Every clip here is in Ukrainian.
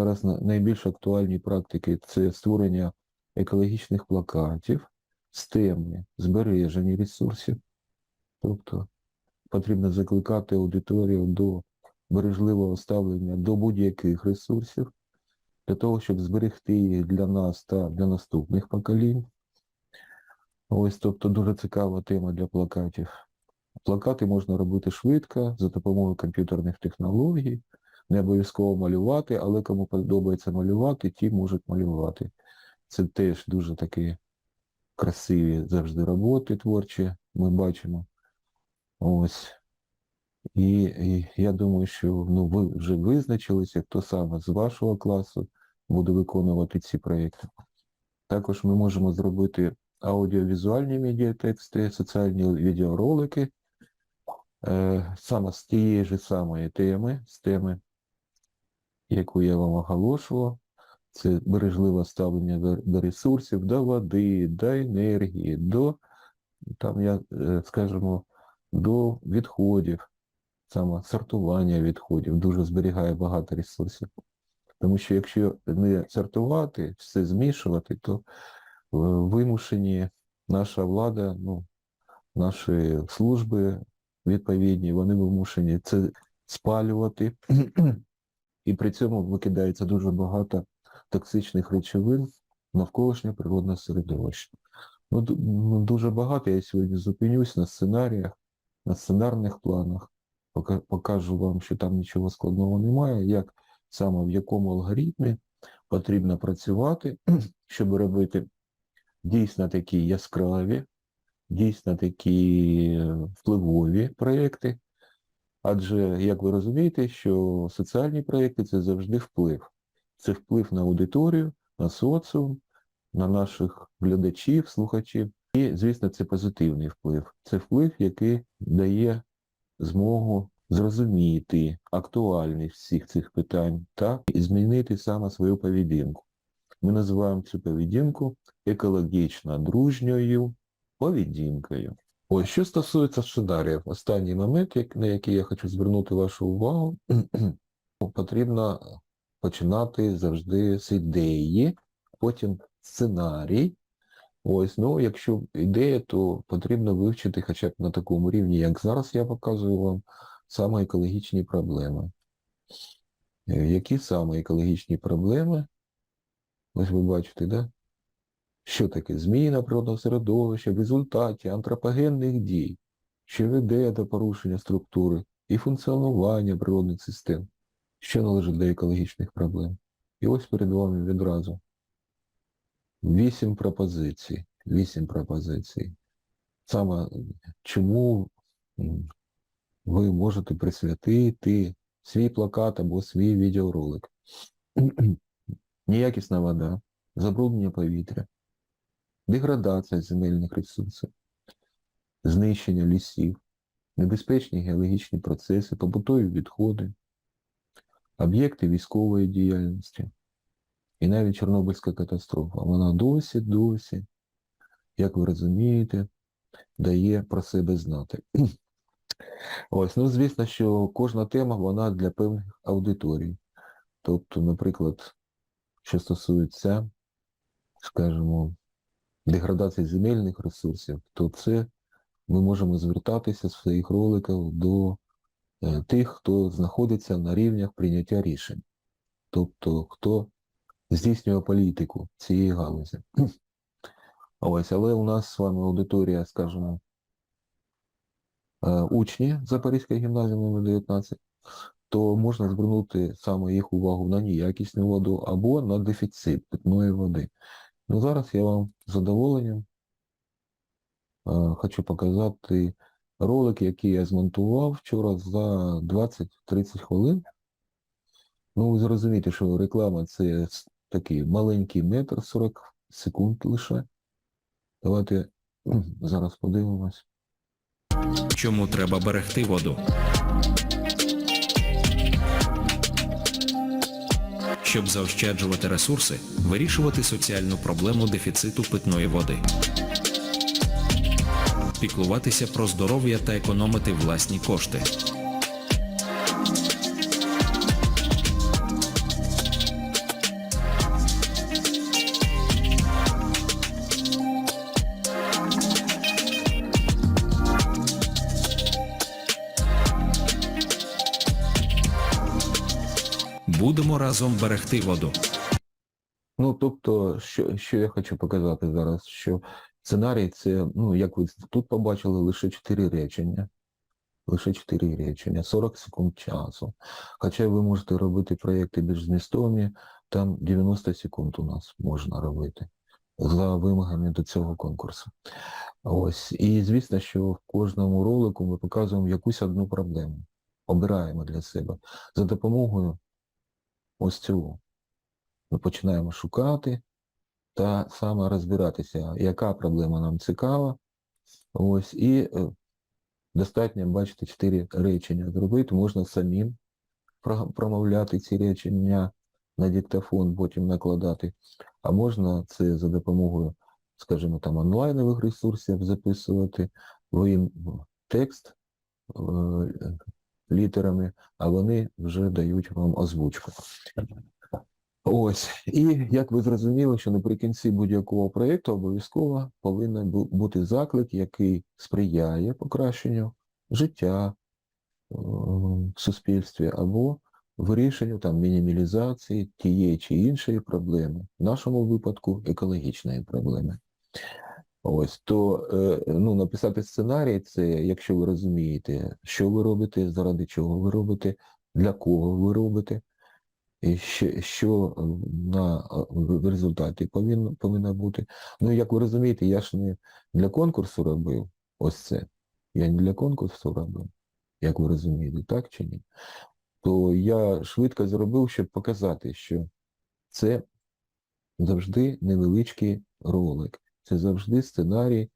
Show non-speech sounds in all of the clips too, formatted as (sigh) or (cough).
Зараз на- найбільш актуальні практики це створення екологічних плакатів з теми збереження ресурсів. Тобто потрібно закликати аудиторію до бережливого ставлення до будь-яких ресурсів, для того, щоб зберегти їх для нас та для наступних поколінь. Ось, тобто дуже цікава тема для плакатів. Плакати можна робити швидко за допомогою комп'ютерних технологій, не обов'язково малювати, але кому подобається малювати, ті можуть малювати. Це теж дуже такі красиві завжди роботи творчі, ми бачимо. Ось. І, і я думаю, що ну, ви вже визначилися, хто саме з вашого класу буде виконувати ці проєкти. Також ми можемо зробити аудіовізуальні медіатексти, соціальні відеоролики, е, саме з тієї ж самої теми, з теми, яку я вам оголошував. Це бережливе ставлення до, до ресурсів, до води, до енергії, до, там, я, е, скажімо, до відходів, саме сортування відходів, дуже зберігає багато ресурсів. Тому що якщо не сортувати, все змішувати, то е, вимушені наша влада, ну, наші служби відповідні, вони вимушені це спалювати, і при цьому викидається дуже багато токсичних речовин навколишнє природне середовище. Ну, ну, дуже багато я сьогодні зупинюсь на сценаріях, на сценарних планах, покажу вам, що там нічого складного немає, як саме в якому алгоритмі потрібно працювати, (clears throat) щоб робити дійсно такі яскраві, дійсно такі е, впливові проєкти. Адже, як ви розумієте, що соціальні проєкти це завжди вплив. Це вплив на аудиторію, на соціум, на наших глядачів, слухачів. І, звісно, це позитивний вплив. Це вплив, який дає змогу зрозуміти актуальність всіх цих питань та змінити саме свою поведінку. Ми називаємо цю поведінку екологічно дружньою поведінкою. Ось що стосується сценаріїв, останній момент, як- на який я хочу звернути вашу увагу, (clears throat) потрібно починати завжди з ідеї, потім сценарій. Ось, ну, якщо ідея, то потрібно вивчити хоча б на такому рівні, як зараз я показую вам, саме екологічні проблеми. Е, Які саме екологічні проблеми? Ось ви бачите, да? Що таке зміна природного середовища в результаті антропогенних дій, що веде до порушення структури і функціонування природних систем, що належить до екологічних проблем. І ось перед вами відразу вісім пропозицій. Вісім пропозицій. Саме чому ви можете присвятити свій плакат або свій відеоролик. (clears throat) Неякісна вода, забруднення повітря, деградація земельних ресурсів, знищення лісів, небезпечні геологічні процеси, побутові відходи, об'єкти військової діяльності і навіть Чорнобильська катастрофа. Вона досі, досі, як ви розумієте, дає про себе знати. (clears throat) Ось, ну звісно, що кожна тема вона для певних аудиторій. Тобто, наприклад, що стосується, скажімо, деградації земельних ресурсів, то це ми можемо звертатися в своїх роликах до е, тих, хто знаходиться на рівнях прийняття рішень. Тобто, хто здійснює політику цієї галузі. (clears throat) Ось, але у нас з вами аудиторія, скажімо, е, учні Запорізької гімназії номер 19, то можна звернути саме їх увагу на неякісну воду або на дефіцит питної води. Ну зараз я вам з задоволенням е, хочу показати ролик, який я змонтував вчора за 20-30 хвилин. Ну, ви зрозумієте, що реклама це такий маленький метр 40 секунд лише. Давайте зараз подивимось. Чому треба берегти воду? Щоб заощаджувати ресурси, вирішувати соціальну проблему дефіциту питної води. Піклуватися про здоров'я та економити власні кошти. Разом берегти воду. Ну, тобто, що, що я хочу показати зараз, що сценарій це, ну, як ви тут побачили, лише 4 речення. Лише 4 речення, 40 секунд часу. Хоча ви можете робити проєкти більш змістовні, там 90 секунд у нас можна робити за вимогами до цього конкурсу. Ось. І звісно, що в кожному ролику ми показуємо якусь одну проблему. Обираємо для себе. За допомогою ось цього ми починаємо шукати та саме розбиратися, яка проблема нам цікава. Ось, і е, достатньо, бачите, чотири речення зробити. Можна самим промовляти ці речення на диктофон, потім накладати. А можна це за допомогою, скажімо, там онлайнових ресурсів записувати, ви їм текст е, літерами, а вони вже дають вам озвучку. Ось. І як ви зрозуміли, що наприкінці будь-якого проєкту обов'язково повинен бути заклик, який сприяє покращенню життя е, в суспільстві або вирішенню там мінімалізації тієї чи іншої проблеми, в нашому випадку екологічної проблеми. Ось, то е, ну, написати сценарій це, якщо ви розумієте, що ви робите, заради чого ви робите, для кого ви робите, і що, на е, в результаті повинно, повинно бути. Ну, як ви розумієте, я ж не для конкурсу робив ось це. Я не для конкурсу робив, як ви розумієте, так чи ні? То я швидко зробив, щоб показати, що це завжди невеличкий ролик. Це завжди сценарій,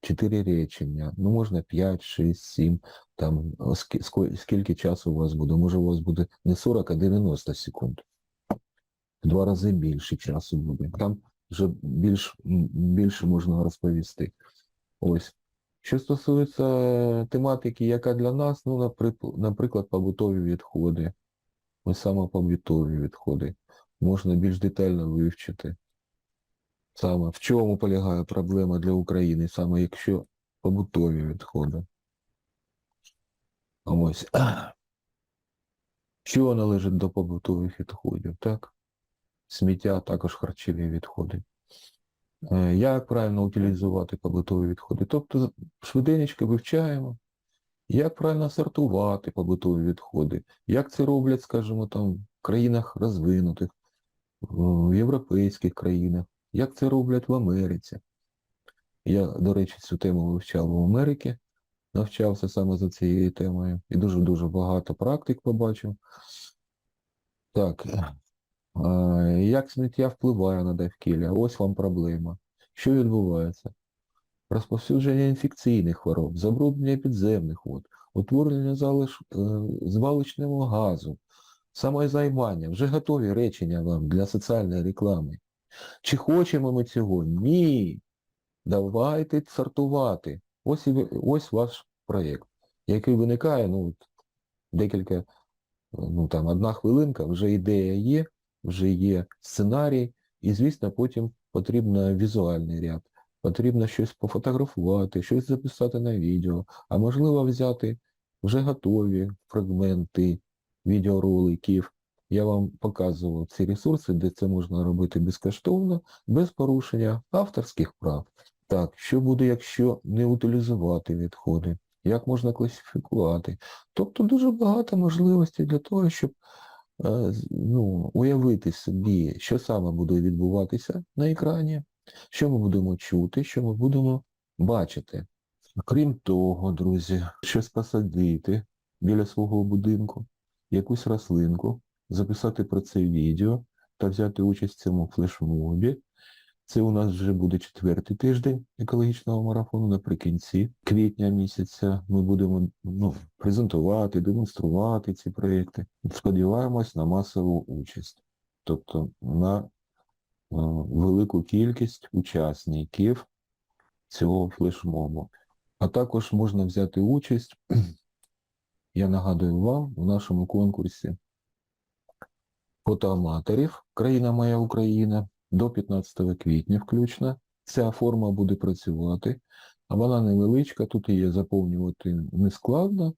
чотири речення. Ну, можна 5, 6, 7, там, скільки часу у вас буде. Може, у вас буде не 40, а 90 секунд. Два рази більше часу буде. Там вже більш, більше можна розповісти. Ось. Що стосується тематики, яка для нас, ну, наприклад, побутові відходи. Ось саме побутові відходи. Можна більш детально вивчити. Саме в чому полягає проблема для України, саме якщо побутові відходи. Ось. Що належить до побутових відходів, так? Сміття, також харчові відходи. Е, Як правильно утилізувати побутові відходи? Тобто швиденько вивчаємо, як правильно сортувати побутові відходи, як це роблять, скажімо, там, в країнах розвинутих, в європейських країнах, як це роблять в Америці. Я, до речі, цю тему вивчав в Америці, навчався саме за цією темою і дуже-дуже багато практик побачив. Так, а, як сміття впливає на довкілля? Ось вам проблема. Що відбувається? Розповсюдження інфекційних хвороб, забруднення підземних вод, утворення залиш, е, звалищного газу, самозаймання, вже готові речення вам для соціальної реклами. Чи хочемо ми цього? Ні. Давайте сортувати. Ось, і ось ваш проєкт, який виникає, ну, декілька, ну там одна хвилинка, вже ідея є, вже є сценарій, і, звісно, потім потрібно візуальний ряд. Потрібно щось пофотографувати, щось записати на відео, а можливо взяти вже готові фрагменти відеороликів. Я вам показував ці ресурси, де це можна робити безкоштовно, без порушення авторських прав. Так, що буде, якщо не утилізувати відходи? Як можна класифікувати? Тобто дуже багато можливостей для того, щоб е, ну, уявити собі, що саме буде відбуватися на екрані, що ми будемо чути, що ми будемо бачити. Крім того, друзі, щось посадити біля свого будинку, якусь рослинку, записати про це відео та взяти участь в цьому флешмобі. Це у нас вже буде четвертий тиждень екологічного марафону наприкінці квітня місяця. Ми будемо ну, презентувати, демонструвати ці проєкти. Сподіваємось на масову участь, тобто на е, велику кількість учасників цього флешмобу. А також можна взяти участь, (clears throat) я нагадую вам, в нашому конкурсі фотоаматорів «Країна моя Україна» до 15 квітня включно. Ця форма буде працювати, а вона невеличка, тут її заповнювати не складно.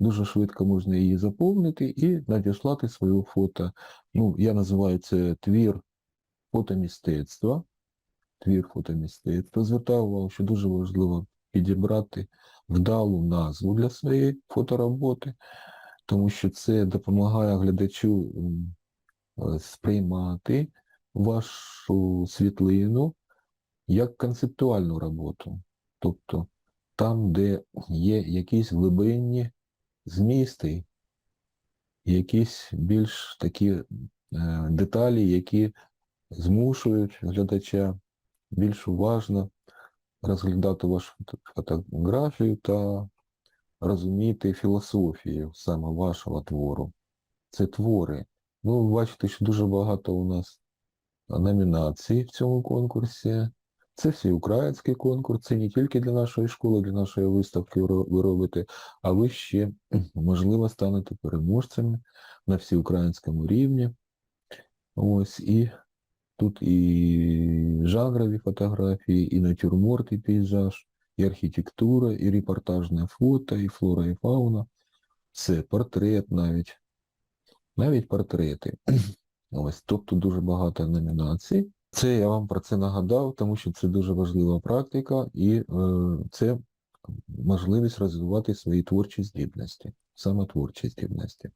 дуже швидко можна її заповнити і надіслати своє фото. Ну, я називаю це твір фотомістецтва. Твір фотомістецтва. Звертаю увагу, що дуже важливо підібрати вдалу назву для своєї фотороботи, тому що це допомагає глядачу сприймати вашу світлину як концептуальну роботу. Тобто там, де є якісь глибинні змісти, якісь більш такі е, деталі, які змушують глядача більш уважно розглядати вашу фотографію та розуміти філософію саме вашого твору. Це твори. Ну, ви бачите, що дуже багато у нас номінацій в цьому конкурсі. Це всеукраїнський конкурс, це не тільки для нашої школи, для нашої виставки ви робите, а ви ще, (clears throat) можливо, станете переможцями на всеукраїнському рівні. Ось, і тут і жанрові фотографії, і натюрморт, і пейзаж, і архітектура, і репортажне фото, і флора, і фауна. Все, портрет навіть. Навіть портрети. (clears throat) Ось, тобто дуже багато номінацій. Це я вам про це нагадав, тому що це дуже важлива практика і е, це можливість розвивати свої творчі здібності, саме творчі здібності.